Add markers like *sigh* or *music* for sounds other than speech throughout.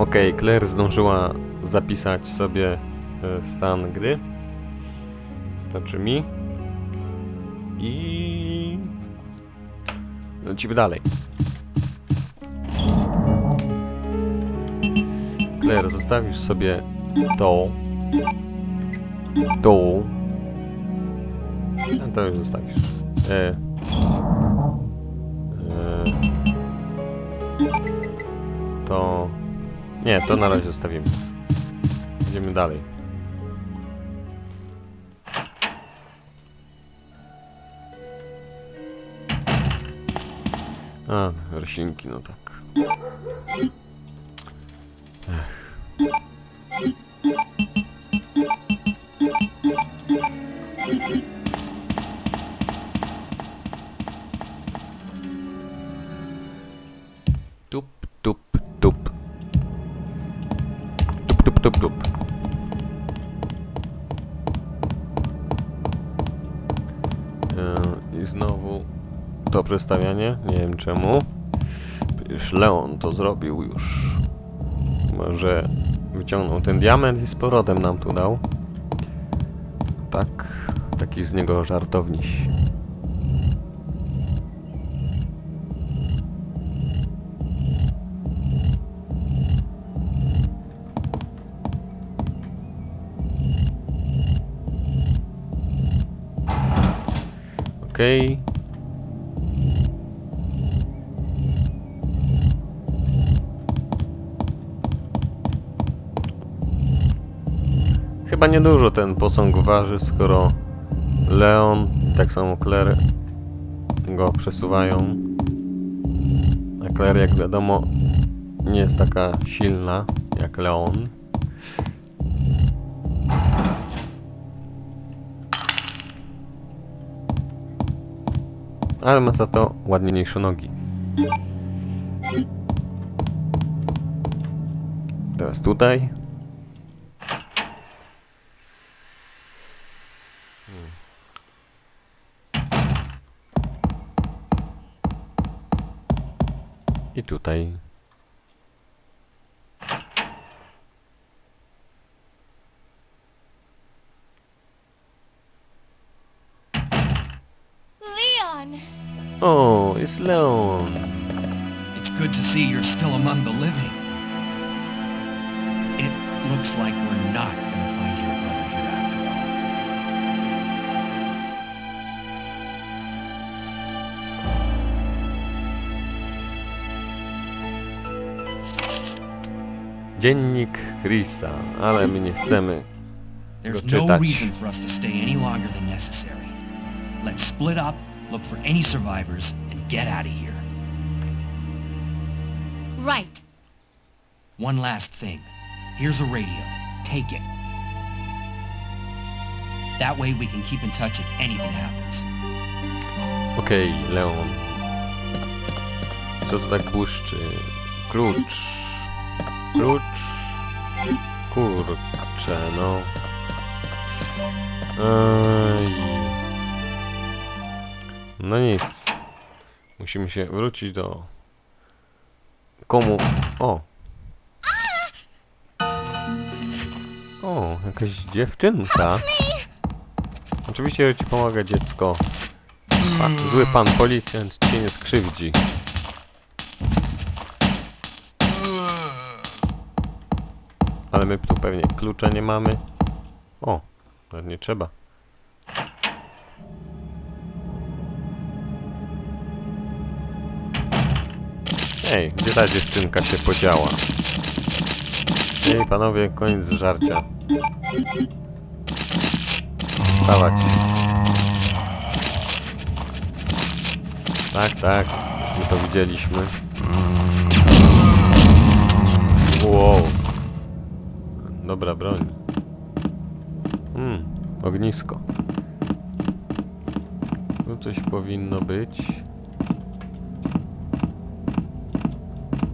Okej, Claire zdążyła zapisać sobie e, stan gry. Znaczy mi. I... Lecimy dalej. Claire, zostawisz sobie to. To. A to już zostawisz. E. Nie, to na razie zostawimy. Idziemy dalej. A, roślinki, no tak. Tup, tup. E, I znowu to przestawianie. Nie wiem czemu. Przecież Leon to zrobił już. Może wyciągnął ten diament i z powrotem nam tu dał. Tak, taki z niego żartowniś. Chyba niedużo ten posąg waży, skoro Leon, tak samo Claire go przesuwają. A Claire, jak wiadomo, nie jest taka silna jak Leon. Ale ma za to ładniejsze nogi. Teraz tutaj. I tutaj. O, it's Leon. It's good to see you're still among the living. It looks like we're not gonna find your brother here after all. Dziennik Chrisa, ale my nie chcemy There's no reason for us to stay any longer than necessary. Let's split up, look for any survivors, and get out of here. Right. One last thing. Here's a radio. Take it. That way we can keep in touch if anything happens. Okej, Leon. Co to tak błyszczy? Klucz. Klucz. Kurczę, no. Ej. No nic. Musimy się wrócić do... Komu? O! O, jakaś dziewczynka. Oczywiście ci pomaga dziecko. Pa, zły pan policjant cię nie skrzywdzi. Ale my tu pewnie klucza nie mamy. O, nie trzeba. Ej, gdzie ta dziewczynka się podziała? Ej, panowie, koniec żarcia. Wstawać. Tak, tak, już my to widzieliśmy. Wow. Dobra broń. Hmm, ognisko. Tu coś powinno być.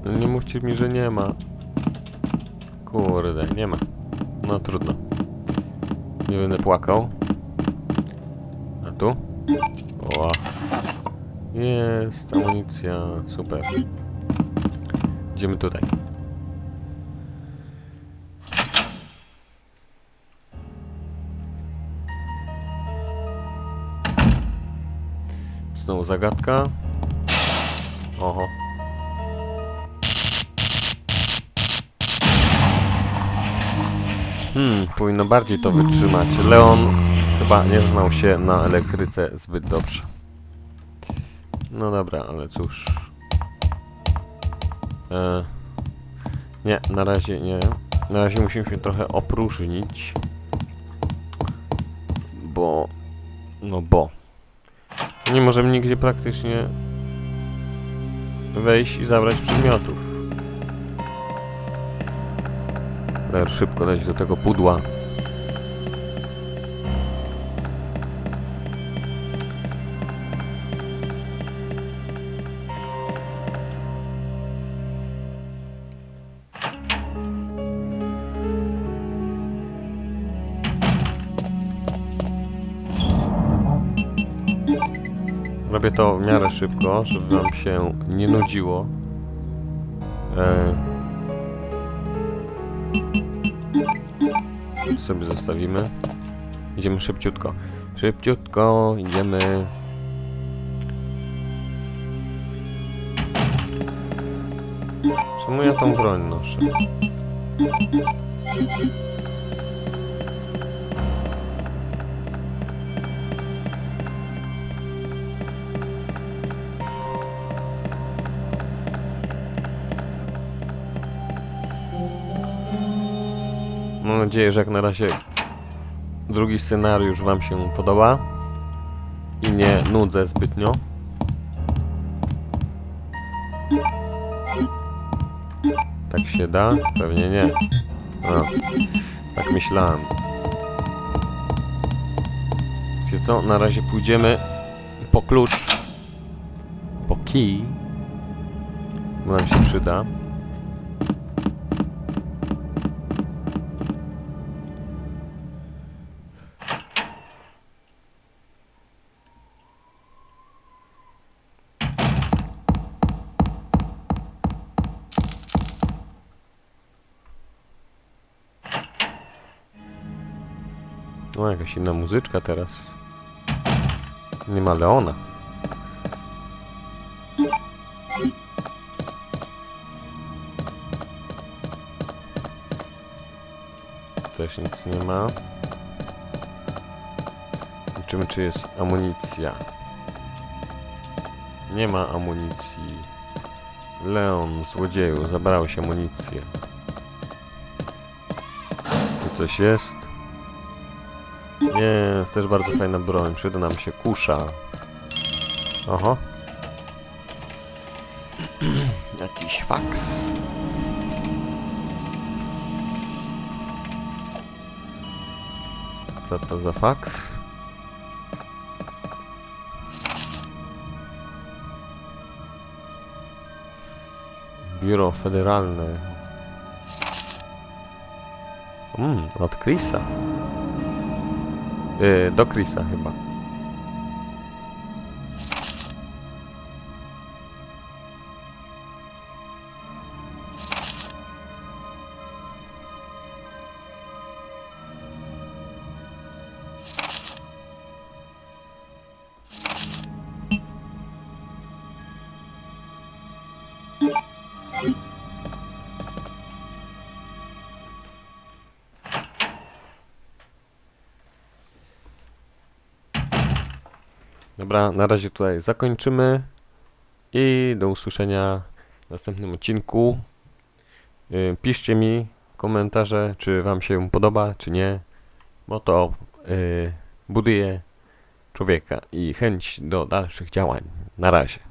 No nie mówcie mi, że nie ma. Kurde, nie ma. No trudno. Nie będę płakał. A tu? O. Jest amunicja. Super. Idziemy tutaj. Znowu zagadka. Oho. Hmm, powinno bardziej to wytrzymać. Leon chyba nie znał się na elektryce zbyt dobrze. No dobra, ale cóż. E, nie, na razie nie. Na razie musimy się trochę opróżnić. Bo... No bo... Nie możemy nigdzie praktycznie wejść i zabrać przedmiotów. Ler szybko leć do tego pudła. Robię to w miarę szybko, żeby wam się nie nudziło. E... Sobie zostawimy. Idziemy szybciutko. Szybciutko idziemy. Czemu ja tą broń noszę? Mam nadzieję, że jak na razie drugi scenariusz Wam się podoba i nie nudzę zbytnio. Tak się da? Pewnie nie. A, tak myślałem. Wiecie co? Na razie pójdziemy po klucz, po kij, bo nam się przyda. O, jakaś inna muzyczka teraz. Nie ma Leona. Też nic nie ma. Liczymy, czy jest amunicja. Nie ma amunicji. Leon, złodzieju, zabrałeś amunicję. Tu coś jest. Nie, jest też bardzo fajna broń. Przyda nam się kusza. Oho. *clears throat* Jakiś faks. Co to za faks? Biuro Federalne. Mm, od Chrisa. Yy, do Chrisa chyba. Dobra, na razie tutaj zakończymy i do usłyszenia w następnym odcinku. Yy, piszcie mi komentarze, czy Wam się podoba, czy nie, bo to yy, buduje człowieka i chęć do dalszych działań. Na razie.